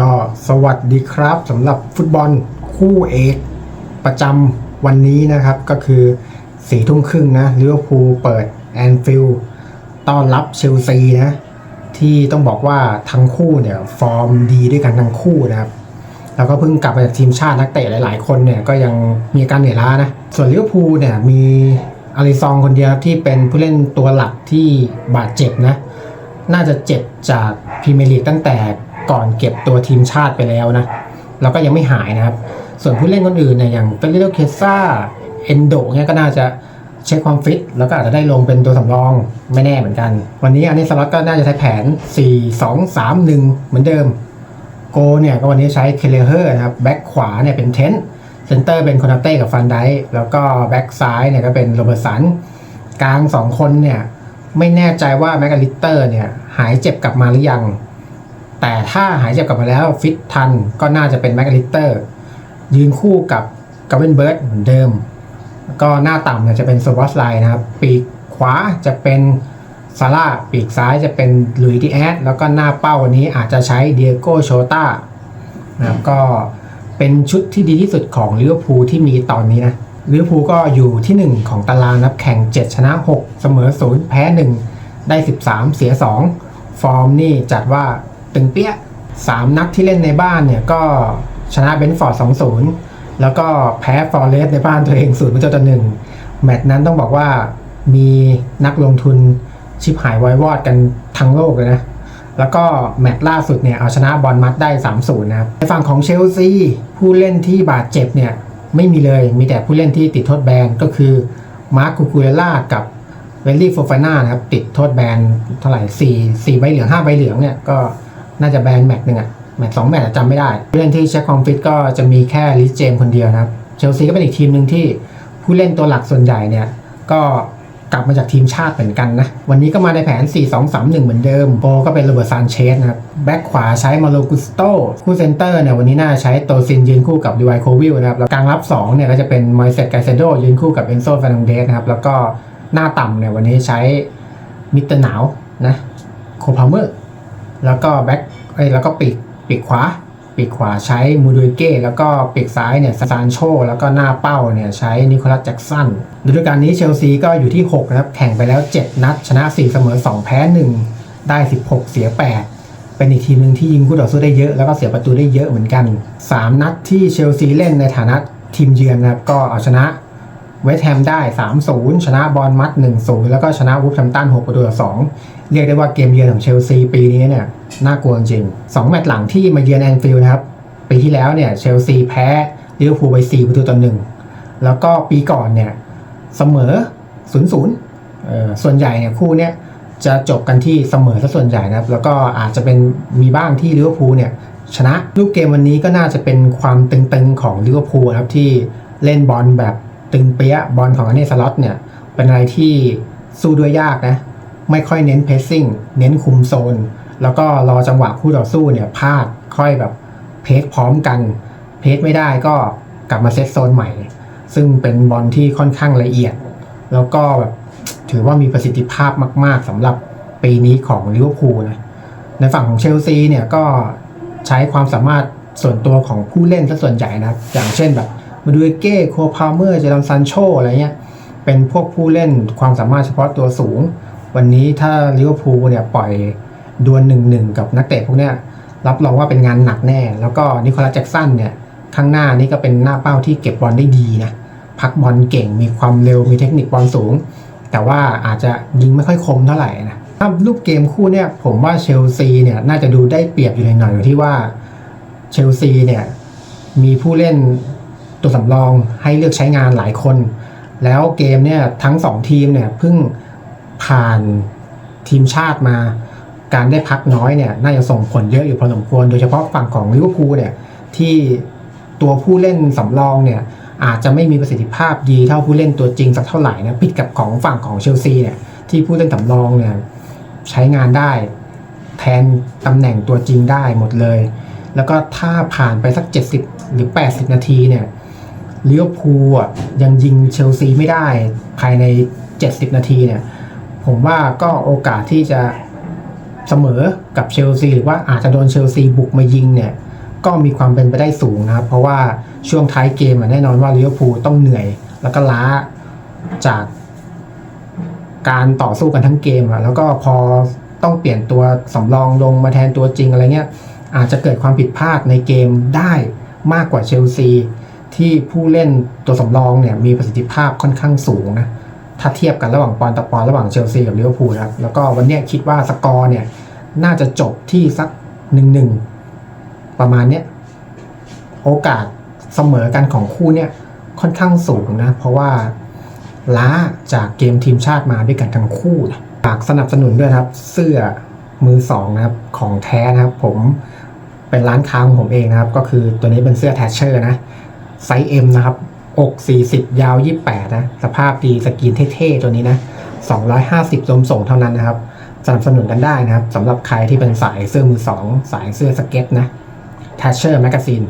ก็สวัสดีครับสำหรับฟุตบอลคู่เอกประจำวันนี้นะครับ ก็คือสี่ทุ่มครึ่งนะลิเวอร์พูลเปิดแอนฟิลด์ต้อนรับเชลซีนะ ที่ต้องบอกว่าทั้งคู่เนี่ย ฟอร์มดีด้วยกันทั้งคู่นะครับ แล้วก็เพิ่งกลับมาจากทีมชาตินักเตะหลาย ๆ คนเนี่ย ก็ยังมีการเหนื่อยล้านะ ส่วนลิเวอร์พูลเนี่ย มีอาริซองคนเดียวที่เป็นผู้เล่นตัวหลักที่บาดเจ็บนะ น่าจะเจ็บจากพรีเมียร์ลีกตั้งแต่ ก่อนเก็บตัวทีมชาติไปแล้วนะแล้วก็ยังไม่หายนะครับ ส่วนผู้เล่นคนอื่นเนี่ยอย่างเฟลิโลเคซ่าเอนโดเนี่ยก็น่าจะเช็คความฟิต แล้วก็อาจจะได้ลงเป็นตัวสำรองไม่แน่เหมือนกัน วันนี้อันนี้สล็อตก็น่าจะใช้แผน 4 2 3 1 เหมือนเดิม โกเนี่ยก็วันนี้ใช้เคเลเฮอร์นะครับแบ็คขวาเนี่ยเป็นเทนเซนเตอร์เป็นคอนาเต้กับฟันไดแล้วก็แบ็คซ้ายเนี่ยก็เป็นโรเบอร์ตสันกลางสองคนเนี่ยไม่แน่ใจว่าแมกกาลิเตอร์เนี่ยหายเจ็บกลับมาหรือยัง แต่ถ้าหายเจ็บกลับมาแล้วฟิตทันก็น่าจะเป็นแมกกาลิเตอร์ยืนคู่กับกาเวนเบิร์ดเหมือนเดิม ก็หน้าต่ำเนี่ยจะเป็นโซบอสไลน์นะครับ ปีกขวาจะเป็นซาร่าปีกซ้ายจะเป็นลุยดีแอดแล้วก็หน้าเป้าวันนี้อาจจะใช้เดียโกโชต้านะครับก็เป็นชุดที่ดีที่สุดของลิเวอร์พูลที่มีตอนนี้นะลิเวอร์พูลก็อยู่ที่ 1 ของตารางนับแข่ง 7 ชนะ 6 เสมอ 0 แพ้ 1 ได้ 13 เสีย 2 ฟอร์มนี่จัดว่า ตึงเปี้ย3นัดที่เล่นในบ้านเนี่ยก็ชนะเบนฟอร์ด2-0แล้วก็แพ้ฟอร์เรสในบ้านตัวเอง0ประตูต่อหนึ่งแมตช์นั้นต้องบอกว่ามีนักลงทุนชิบหายวายวอดกันทั้งโลกเลยนะ แล้วก็แมตช์ล่าสุดเนี่ยเอาชนะบอลมัดได้ 3-0 นะครับ ในฝั่งของเชลซีผู้เล่นที่บาดเจ็บเนี่ยไม่มีเลย มีแต่ผู้เล่นที่ติดโทษแบนก็คือมาร์คคูคูเรล่ากับเวลลี่โฟฟาน่านะครับติดโทษแบนเท่าไหร่สี่สี่ใบเหลืองห้าใบเหลืองเนี่ยก็ น่าจะแบนแมตช์หนึ่งอะแมตช์สองแมตช์จำไม่ได้ผู้เล่นที่เช็คความฟิตก็จะมีแค่ลิสเจมคนเดียวนะครับเชลซีก็เป็นอีกทีมหนึ่งที่ผู้เล่นตัวหลักส่วนใหญ่เนี่ยก็กลับมาจากทีมชาติเหมือนกันนะ วันนี้ก็มาในแผน 4-2-3-1 เหมือนเดิม โปก็เป็นโรเบิร์ตซานเชสนะครับ แบ็คขวาใช้มาโลกุสโต คู่เซนเตอร์เนี่ยวันนี้น่าใช้โตซินยืนคู่กับดีไวโควิลนะครับ แล้วกลางรับ 2 เนี่ยก็จะเป็นมอยเซตไกเซโดยืนคู่กับเอนโซฟานังเดสนะครับ แล้วก็หน้าต่ำเนี่ยวันนี้ใช้มิเตอร์หนาวนะ โคพาเมอร์ แล้วก็แบ็คเอ้ยแล้วก็ปีกปีกขวา ปีกขวาใช้มูดูเก้แล้วก็ปีกซ้ายเนี่ยซานโชแล้วก็หน้าเป้าเนี่ยใช้นิโคลัสแจ็กสันฤดูกาลนี้เชลซีก็อยู่ที่ 6 นะครับ แข่งไปแล้ว 7 นัด ชนะ 4 เสมอ 2 แพ้ 1 ได้ 16 เสีย 8เป็นอีกทีมหนึ่งที่ยิงคู่ต่อสู้ได้เยอะแล้วก็เสียประตูได้เยอะเหมือนกัน 3 นัดที่เชลซีเล่นในฐานะทีมเยือนนะครับก็เอาชนะ เวสต์แฮมได้ 3-0 ชนะบอลมัด 1-0 แล้วก็ชนะวูฟแฮมตัน6ประตูต่อ2เรียกได้ว่าเกมเยือนของเชลซีปีนี้เนี่ยน่ากลัวจริงสองแมตช์หลังที่มาเยือนแอนฟิลด์นะครับ ปีที่แล้วเนี่ยเชลซีแพ้ลิเวอร์พูลไป 4 ประตูต่อหนึ่งแล้วก็ปีก่อนเนี่ยเสมอ 0-0เอ่อส่วนใหญ่เนี่ยคู่เนี้ยจะจบกันที่เสมอซะส่วนใหญ่นะครับ แล้วก็อาจจะเป็นมีบ้างที่ลิเวอร์พูลเนี่ยชนะรูปเกมวันนี้ก็น่าจะเป็นความตึงๆของลิเวอร์พูลนะครับที่เล่นบอลแบบ ตึงเปี้ยบอลของอันเนสล็อตเนี่ย เป็นอะไรที่สู้ด้วยยากนะ ไม่ค่อยเน้นเพสซิ่งเน้นคุมโซน แล้วก็รอจังหวะคู่ต่อสู้เนี่ยพลาดค่อยแบบเพสพร้อมกัน เพสไม่ได้ก็กลับมาเซตโซนใหม่ ซึ่งเป็นบอลที่ค่อนข้างละเอียด แล้วก็แบบถือว่ามีประสิทธิภาพมาก ๆสำหรับปีนี้ของลิเวอร์พูลนะในฝั่งของเชลซีเนี่ยก็ใช้ความสามารถส่วนตัวของผู้เล่นซะส่วนใหญ่นะ อย่างเช่นแบบ มาดูเก้โคพาเมอร์เจอร์ซันโชอะไรเงี้ย เป็นพวกผู้เล่นความสามารถเฉพาะตัวสูง วันนี้ถ้าลิเวอร์พูลเนี่ยปล่อยดวลหนึ่งหนึ่งกับนักเตะพวกเนี้ยรับรองว่าเป็นงานหนักแน่ แล้วก็นิโคลัสแจ็กสันเนี่ยข้างหน้านี่ก็เป็นหน้าเป้าที่เก็บบอลได้ดีนะพักบอลเก่งมีความเร็วมีเทคนิคบอลสูง แต่ว่าอาจจะยิงไม่ค่อยคมเท่าไหร่นะถ้ารูปเกมคู่เนี่ยผมว่าเชลซีเนี่ยน่าจะดูได้เปรียบอยู่หน่อยๆอยู่ที่ว่าเชลซีเนี่ยมีผู้เล่น ตัวสำรองให้เลือกใช้งานหลายคน แล้วเกมเนี่ยทั้งสองทีมเนี่ยเพิ่งผ่านทีมชาติมา การได้พักน้อยเนี่ยน่าจะส่งผลเยอะอยู่พอสมควร โดยเฉพาะฝั่งของลิเวอร์พูลเนี่ยที่ตัวผู้เล่นสำรองเนี่ยอาจจะไม่มีประสิทธิภาพดีเท่าผู้เล่นตัวจริงสักเท่าไหร่นะผิดกับของฝั่งของเชลซีเนี่ยที่ผู้เล่นสำรองเนี่ยใช้งานได้แทนตำแหน่งตัวจริงได้หมดเลย แล้วก็ถ้าผ่านไปสัก 70 หรือ 80 นาทีเนี่ย ลิเวพูอะยังยิงเชลซีไม่ได้ภายใน 70 นาทีเนี่ย ผมว่าก็โอกาสที่จะเสมอกับเชลซีหรือว่าอาจจะโดนเชลซีบุกมายิงเนี่ยก็มีความเป็นไปได้สูงนะครับ เพราะว่าช่วงท้ายเกมอะแน่นอนว่าลิเวอร์พูลต้องเหนื่อย แล้วก็ล้าจากการต่อสู้กันทั้งเกมอะแล้วก็พอต้องเปลี่ยนตัวสำรองลงมาแทนตัวจริงอะไรเงี้ยอาจจะเกิดความผิดพลาดในเกมได้มากกว่าเชลซี ที่ผู้เล่นตัวสำรองเนี่ยมีประสิทธิภาพค่อนข้างสูงนะถ้าเทียบกันระหว่างปอนด์ต่อปอนด์ระหว่างเชลซีกับลิเวอร์พูลนะครับแล้วก็วันนี้คิดว่าสกอร์เนี่ยน่าจะจบที่สักหนึ่งหนึ่งประมาณเนี้ยโอกาสเสมอกันของคู่เนี่ยค่อนข้างสูงนะเพราะว่าล้าจากเกมทีมชาติมาด้วยกันทั้งคู่นะฝากสนับสนุนด้วยครับ เสื้อมือสองนะครับของแท้นะครับ ผมเป็นร้านค้าของผมเองนะครับ ก็คือตัวนี้เป็นเสื้อแทชเชอร์นะ ไซส์ M นะครับ อก 40 ยาว 28 นะ สภาพดีสกรีนเท่ๆ ตัวนี้นะ 250รวมส่งเท่านั้นนะครับสนับสนุนกันได้นะครับสำหรับใครที่เป็นสายเสื้อมือสองสายเสื้อสเก็ตนะ t ทชเชอร์แมกกาซีน